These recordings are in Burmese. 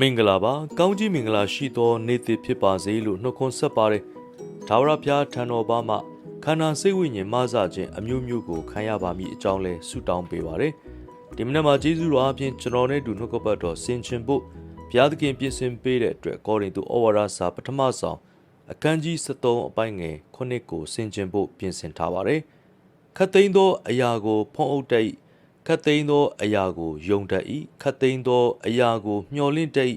မင်္ဂလာပါကောင်းကြီးမင်္ဂလာရှိသောနေ့သစ်ဖြစ်ပါစေလို့နှုတ်ခွန်းဆက်ပါတယ်ဒါဝရဖျားထံတော်ဘာမှခန္ဓာစိတ်ဝိညာဉ်မဆခြင်းအမျိုးမျိုးကိုခံရပါမည်အကြောင်းလဲဆုတောင်းပေးပါတယ်ဒီမနေ့မှာဂျေဇုတော်အပြင်ကျွန်တော်နဲ့တူနှုတ်ကပတ်တော်ဆင်ခြင်ဖို့ဘုရားသခင်ပြင်ဆင်ပေးတဲ့အတွက်ကောရိန္သုဩဝါဒစာပထမဆောင်အခန်းကြီး73အပိုင်းငယ်9ကိုဆင်ခြင်ဖို့ပြင်ဆင်ထားပါတယ်ခတ်သိမ်းသောအရာကိုဖုံးအုပ်တတ်၏ ခတ်သိမ်းသောအရာကိုယုံတတ်၏ခတ်သိမ်းသောအရာကိုမျှော်လင့်တတ်၏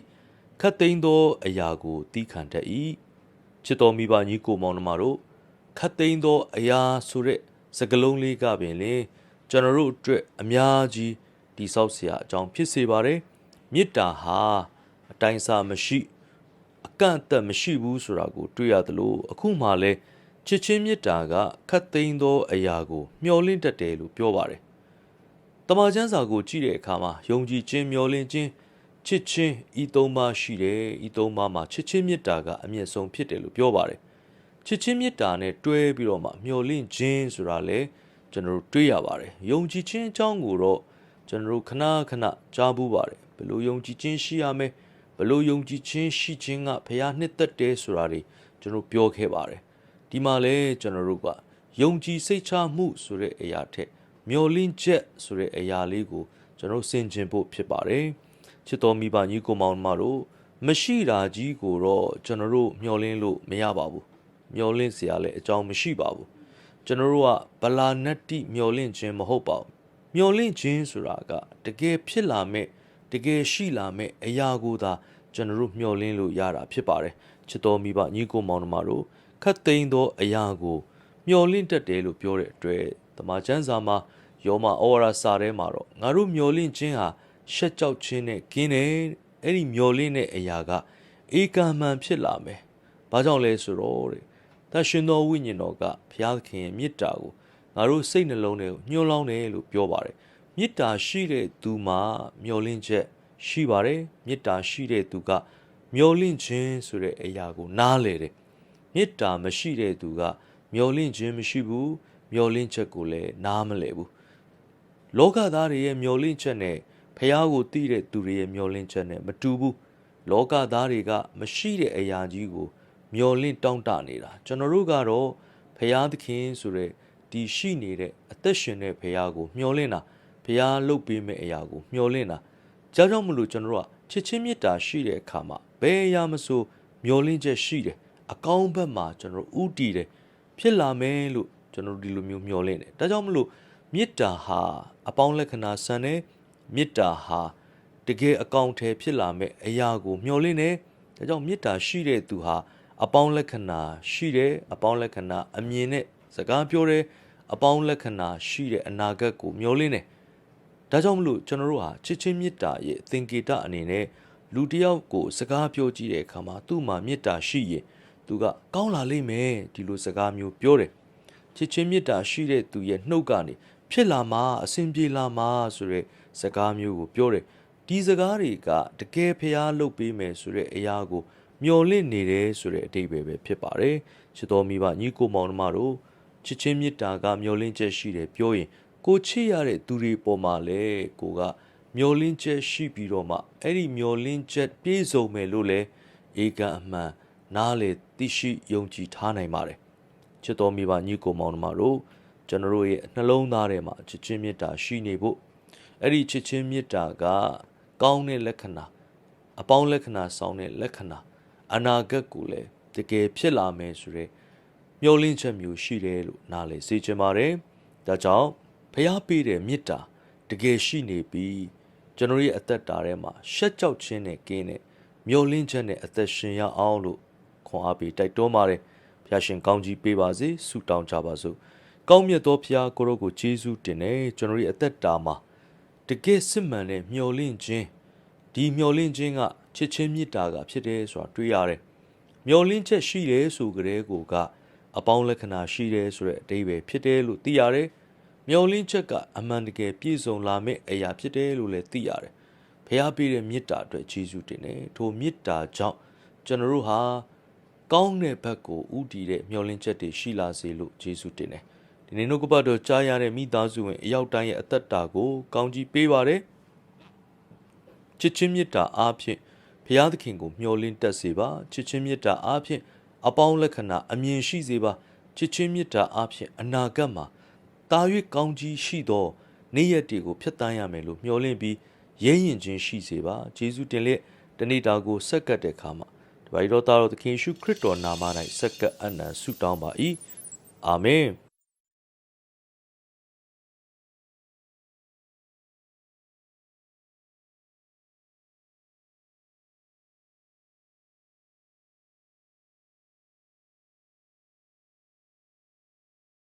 ခတ်သိမ်းသောအရာကိုတီးခံတတ်၏ချစ်တော်မိဘညီကိုမောင်နှမတို့ခတ်သိမ်းသောအရာဆိုတဲ့စကားလုံးလေးကပင်လေကျွန်တော်တို့အတွက်အများကြီးတိဆောက်เสียအကြောင်းဖြစ်စေပါတယ်မေတ္တာဟာအတိုင်းအစာမရှိ အကန့်အသတ်မရှိဘူးဆိုတာကိုတွေ့ရသလိုအခုမှလည်းချစ်ချင်းမေတ္တာကခတ်သိမ်းသောအရာကိုမျှော်လင့်တတ်တယ်လို့ပြောပါတယ်။ တမန်ကျမ်းစာကိုကြည့်တဲ့အခါမှာယုံကြည်ခြင်းမျှော်လင့်ခြင်းချစ်ချင်းဤသုံးပါးရှိတယ်ဤသုံးပါးမှာချစ်ချင်းမေတ္တာကအမြင့်ဆုံးဖြစ်တယ်လို့ပြောပါတယ်။ချစ်ချင်းမေတ္တာနဲ့တွဲပြီးတော့မှမျှော်လင့်ခြင်းဆိုတာလည်းကျွန်တော်တို့တွေ့ရပါတယ်။ယုံကြည်ခြင်းအကြောင်းကိုတော့ကျွန်တော်တို့ခဏခဏကြားဘူးပါတယ်။ဘယ်လိုယုံကြည်ခြင်းရှိရမလဲဘယ်လိုယုံကြည်ခြင်းရှိခြင်းကဘုရားနှစ်သက်တယ်ဆိုတာတွေကျွန်တော်ပြောခဲ့ပါတယ်ဒီမှာလဲကျွန်တော်တို့ကယုံကြည်စိတ်ချမှုဆိုတဲ့အရာထက် မျော်လင့်ချက်ဆိုတဲ့အရာလေးကိုကျွန်တော်ဆင်ခြင်ဖို့ဖြစ်ပါတယ်ချစ်တော်မိဘညီကိုမောင်မတို့မရှိတာကြီးကိုတော့ကျွန်တော်တို့မျော်လင့်လို့မရပါဘူးမျော်လင့်စရာလည်းအကြောင်းမရှိပါဘူးကျွန်တော်တို့ကဗလာနတ္တိမျော်လင့်ခြင်းမဟုတ်ပါဘူးမျော်လင့်ခြင်းဆိုတာကတကယ်ဖြစ်လာမဲ့တကယ်ရှိလာမဲ့အရာကိုသာကျွန်တော်တို့မျှော်လင့်လို့ရတာဖြစ်ပါတယ်ချစ်တော်မိဘညီကိုမောင်နှမတို့ခတ်သိမ်းသောအရာကိုမျှော်လင့်တတ်တယ်လို့ပြောတဲ့အတွက် တမန်ကျမ်းစာမှာယောမဩဝါဒစာထဲမှာတော့ငါတို့မျှော်လင့်ခြင်းဟာရှက်ကြောက်ခြင်းနဲ့ကင်းတယ်အဲ့ဒီမျှော်လင့်တဲ့အရာကဧကမှန်ဖြစ်လာမယ်ဘာကြောင့်လဲဆိုတော့တဲ့သရှင်တော်ဝိညာဉ်တော်ကဘုရားသခင်ရဲ့မေတ္တာကိုငါတို့စိတ်နှလုံးထဲကိုညှိုးလောင်းတယ်လို့ပြောပါတယ်မေတ္တာရှိတဲ့သူမှာမျှော်လင့်ချက်ရှိပါတယ်မေတ္တာရှိတဲ့သူကမျောလင့်ခြင်းဆိုတဲ့အရာကိုနားလေတယ်မေတ္တာမရှိတဲ့သူကမျောလင့်ခြင်းမရှိဘူး မျောလင့်ချက်ကိုလည်းနားမလဲဘူးလောကသားတွေရဲ့မျောလင့်ချက်နဲ့ဖះကိုသိတဲ့သူတွေရဲ့မျောလင့်ချက်နဲ့မတူဘူးလောကသားတွေကမရှိတဲ့အရာကြီးကိုမျောလင့်တောင့်တနေတာကျွန်တော်တို့ကတော့ဖះသခင်ဆိုတဲ့ဒီရှိနေတဲ့အသက်ရှင်တဲ့ဖះကိုမျောလင့်တာဖះလှုပ်ပေးမဲ့အရာကိုမျောလင့်တာကြောက်ကြောက်မလို့ကျွန်တော်တို့ကချစ်ချင်းမေတ္တာရှိတဲ့အခါမှာဘယ်အရာမဆိုမျောလင့်ချက်ရှိတယ်အကောင်းဘက်မှာကျွန်တော်တို့ဥတည်တယ်ဖြစ်လာမယ်လို့ ကျွန်တော်တို့ဒီလိုမျိုးမျောလင့်တယ်ဒါကြောင့်မလို့မေတ္တာဟာအပေါင်းလက္ခဏာဆန်တယ်မေတ္တာဟာတကယ်အကောင့်ထဲဖြစ်လာမဲ့အရာကိုမျှော်လင့်တယ်ဒါကြောင့်မေတ္တာရှိတဲ့သူဟာအပေါင်းလက္ခဏာရှိတယ်အပေါင်းလက္ခဏာအမြင်နဲ့စကားပြောတယ်အပေါင်းလက္ခဏာရှိတဲ့အနာဂတ်ကိုမျှော်လင့်တယ်ဒါကြောင့်မလို့ကျွန်တော်တို့ဟာချစ်ချင်းမေတ္တာရဲ့သင်္ကေတအနေနဲ့လူတစ်ယောက်ကိုစကားပြောကြည့်တဲ့အခါမှာသူ့မှာမေတ္တာရှိရင်သူကကောင်းလာလိမ့်မယ်ဒီလိုစကားမျိုးပြောတယ် ချစ်ချင်းမေတ္တာရှိတဲ့သူရဲ့နှုတ်ကနေဖြစ်လာမှာအစဉ်ပြေလာမှာဆိုတဲ့စကားမျိုးကိုပြောတယ်ဒီစကားတွေကတကယ်ဖျားလုပ်ပေးမယ်ဆိုတဲ့အရာကိုမျော်လင့်နေတယ်ဆိုတဲ့အတိတ်ပဲပဲဖြစ်ပါတယ်ချစ်တော်မိဘညီကိုမောင်နှမတို့ချစ်ချင်းမေတ္တာကမျော်လင့်ချက်ရှိတယ်ပြောရင်ကိုချစ်ရတဲ့သူတွေပေါ်မှာလဲကိုကမျောလင်းချက်ရှိပြီးတော့မှအဲ့ဒီမျောလင်းချက်ပြည့်စုံမယ်လို့လဲဧကအမှန်နားလေသိရှိယုံကြည်ထားနိုင်ပါတယ် ချစ်တော်မိဘညီကိုမောင်နှမတို့ကျွန်တော်တို့ရဲ့နှလုံးသားထဲမှာချစ်ချင်းမေတ္တာရှိနေဖို့အဲ့ဒီချစ်ချင်းမေတ္တာက ကောင်းတဲ့လက္ခဏာအပေါင်းလက္ခဏာဆောင်တဲ့လက္ခဏာအနာဂတ်ကိုလည်းတကယ်ဖြစ်လာမယ်ဆိုတဲ့မျောလင့်ချက်မျိုးရှိတယ်လို့နားလေစေချင်ပါတယ်ဒါကြောင့်ဖျားပေးတဲ့မေတ္တာတကယ်ရှိနေပြီးကျွန်တော်ရဲ့အသက်တာထဲမှာရှက်ကြောက်ခြင်းနဲ့ကင်းတဲ့မျောလင့်ချက်နဲ့အသက်ရှင်ရအောင်လို့ခွန်အားပေးတိုက်တွန်းပါတယ် ဖျားရှင်ကောင်းကြီးပေးပါစေဆုတောင်းကြပါစို့ကောင်းမြတ်သောဖျားကိုရောကိုယေရှုတင်တယ်ကျွန်တော်ရဲ့အသက်တာမှာတကယ်စစ်မှန်တဲ့မျောလင့်ခြင်းဒီမျောလင့်ခြင်းကချစ်ချင်းမေတ္တာကဖြစ်တယ်ဆိုတာတွေ့ရတယ်မျောလင့်ချက်ရှိတယ်ဆိုကြတဲ့ကိုကအပေါင်းလက္ခဏာရှိတယ်ဆိုတဲ့အတိပ္ပယ်ဖြစ်တယ်လို့သိရတယ်မျောလင့်ချက်ကအမှန်တကယ်ပြည့်စုံလာမယ့်အရာဖြစ်တယ်လို့လည်းသိရတယ်။ဖះပေးတဲ့မေတ္တာအတွက်ယေရှုတင်တယ်။ထိုမေတ္တာကြောင့်ကျွန်တော်တို့ဟာ ကောင်းတဲ့ဘက်ကိုဥတည်တဲ့မျောလင့်ချက်တွေရှိလာစေလို့ယေရှုတင်တယ်။ဒီနေ့နှုတ်ကပတ်တော်ကြားရတဲ့မိသားစုဝင်အရောက်တိုင်းရဲ့အသက်တာကိုကောင်းကြီးပေးပါတယ်။ချစ်ချင်းမေတ္တာအားဖြင့်ဖဖျားသခင်ကိုမျှော်လင့်တတ်စေပါချစ်ချင်းမေတ္တာအားဖြင့်အပေါင်းလက္ခဏာအမြင်ရှိစေပါချစ်ချင်းမေတ္တာအားဖြင့်အနာဂတ်မှာတာ၍ကောင်းကြီးရှိသောနေ့ရက်တွေကိုဖျက်ဆီးရမယ်လို့မျှော်လင့်ပြီးရဲရင်ချင်းရှိစေပါဂျေဇုတင်လက်တနေ့တာကိုဆက်ကပ်တဲ့အခါမှာ တပါးတော်သားတော်သခင်ယေရှုခရစ်တော်နာမ၌ဆက်ကပ်အနံဆုတောင်းပါ၏အာမင်